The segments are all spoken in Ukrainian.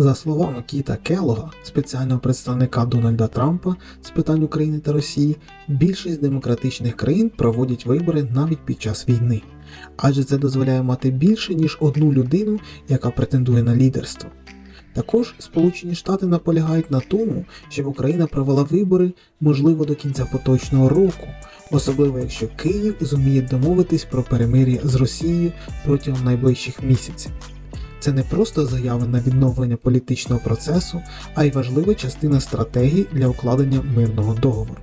За словами Кіта Келлога, спеціального представника Дональда Трампа з питань України та Росії, більшість демократичних країн проводять вибори навіть під час війни, адже це дозволяє мати більше ніж одну людину, яка претендує на лідерство. Також Сполучені Штати наполягають на тому, щоб Україна провела вибори, можливо, до кінця поточного року, особливо якщо Київ зуміє домовитись про перемир'я з Росією протягом найближчих місяців. Це не просто заяви на відновлення політичного процесу, а й важлива частина стратегії для укладення мирного договору.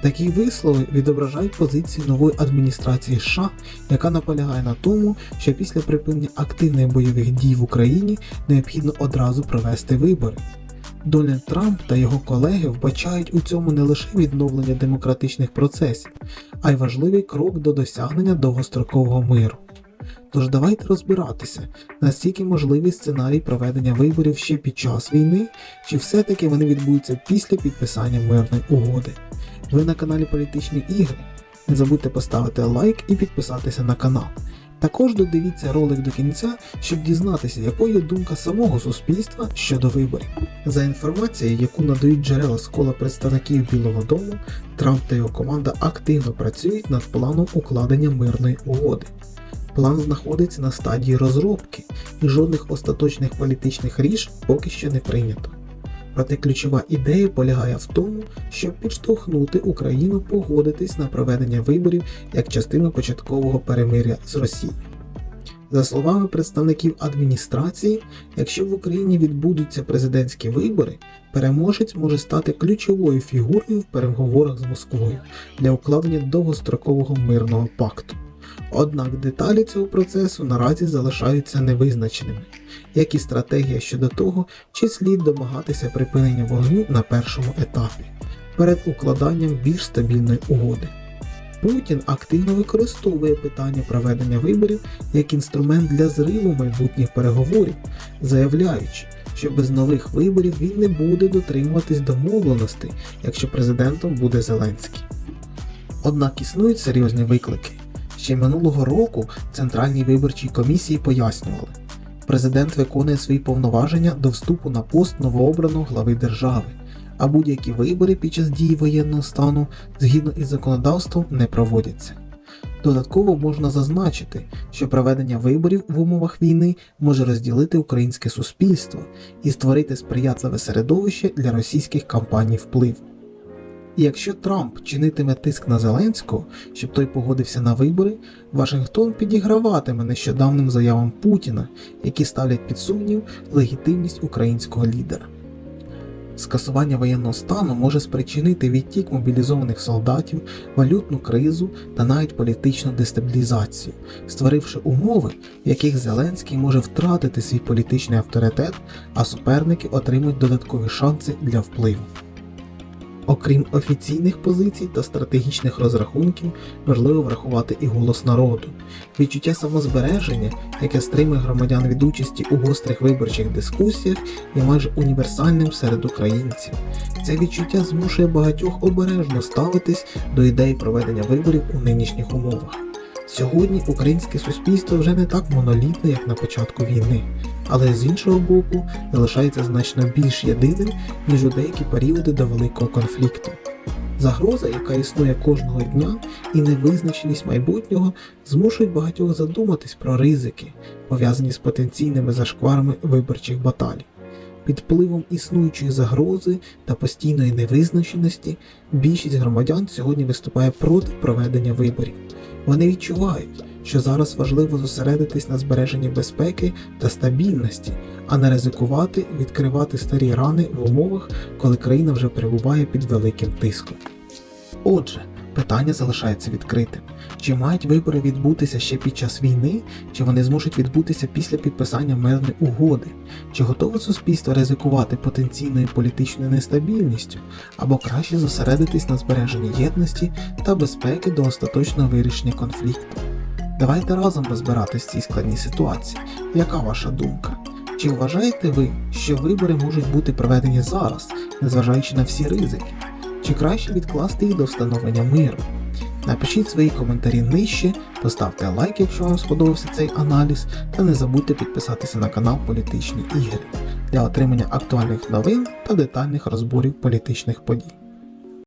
Такі вислови відображають позицію нової адміністрації США, яка наполягає на тому, що після припинення активних бойових дій в Україні необхідно одразу провести вибори. Дональд Трамп та його колеги вбачають у цьому не лише відновлення демократичних процесів, а й важливий крок до досягнення довгострокового миру. Тож давайте розбиратися, наскільки можливий сценарій проведення виборів ще під час війни, чи все-таки вони відбудуться після підписання мирної угоди. Ви на каналі Політичні Ігри. Не забудьте поставити лайк і підписатися на канал. Також додивіться ролик до кінця, щоб дізнатися, якою думка самого суспільства щодо виборів. За інформацією, яку надають джерела з кола представників Білого Дому, Трамп та його команда активно працюють над планом укладення мирної угоди. План знаходиться на стадії розробки, і жодних остаточних політичних рішень поки що не прийнято. Проте ключова ідея полягає в тому, щоб підштовхнути Україну погодитись на проведення виборів як частину початкового перемиря з Росією. За словами представників адміністрації, якщо в Україні відбудуться президентські вибори, переможець може стати ключовою фігурою в переговорах з Москвою для укладення довгострокового мирного пакту. Однак деталі цього процесу наразі залишаються невизначеними, як і стратегія щодо того, чи слід домагатися припинення вогню на першому етапі перед укладанням більш стабільної угоди. Путін активно використовує питання проведення виборів як інструмент для зриву майбутніх переговорів, заявляючи, що без нових виборів він не буде дотримуватись домовленостей, якщо президентом буде Зеленський. Однак існують серйозні виклики. Ще минулого року Центральній виборчій комісії пояснювали, президент виконує свої повноваження до вступу на пост новообраного глави держави, а будь-які вибори під час дії воєнного стану згідно із законодавством не проводяться. Додатково можна зазначити, що проведення виборів в умовах війни може розділити українське суспільство і створити сприятливе середовище для російських кампаній впливу. І якщо Трамп чинитиме тиск на Зеленського, щоб той погодився на вибори, Вашингтон підіграватиме нещодавним заявам Путіна, які ставлять під сумнів легітимність українського лідера. Скасування воєнного стану може спричинити відтік мобілізованих солдатів, валютну кризу та навіть політичну дестабілізацію, створивши умови, в яких Зеленський може втратити свій політичний авторитет, а суперники отримують додаткові шанси для впливу. Окрім офіційних позицій та стратегічних розрахунків, важливо врахувати і голос народу, відчуття самозбереження, яке стримує громадян від участі у гострих виборчих дискусіях, є майже універсальним серед українців. Це відчуття змушує багатьох обережно ставитись до ідеї проведення виборів у нинішніх умовах. Сьогодні українське суспільство вже не так монолітне, як на початку війни, але з іншого боку залишається значно більш єдиним, ніж у деякі періоди до великого конфлікту. Загроза, яка існує кожного дня, і невизначеність майбутнього змушують багатьох задуматись про ризики, пов'язані з потенційними зашкварами виборчих баталій. Під впливом існуючої загрози та постійної невизначеності більшість громадян сьогодні виступає проти проведення виборів. Вони відчувають, що зараз важливо зосередитись на збереженні безпеки та стабільності, а не ризикувати відкривати старі рани в умовах, коли країна вже перебуває під великим тиском. Отже, питання залишається відкритим: чи мають вибори відбутися ще під час війни, чи вони зможуть відбутися після підписання мирної угоди, чи готове суспільство ризикувати потенційною політичною нестабільністю, або краще зосередитись на збереженні єдності та безпеки до остаточного вирішення конфлікту. Давайте разом розбиратись в цій складній ситуації. Яка ваша думка? Чи вважаєте ви, що вибори можуть бути проведені зараз, незважаючи на всі ризики? Чи краще відкласти їх до встановлення миру? Напишіть свої коментарі нижче, поставте лайк, якщо вам сподобався цей аналіз, та не забудьте підписатися на канал Політичні ігри. для отримання актуальних новин та детальних розборів політичних подій.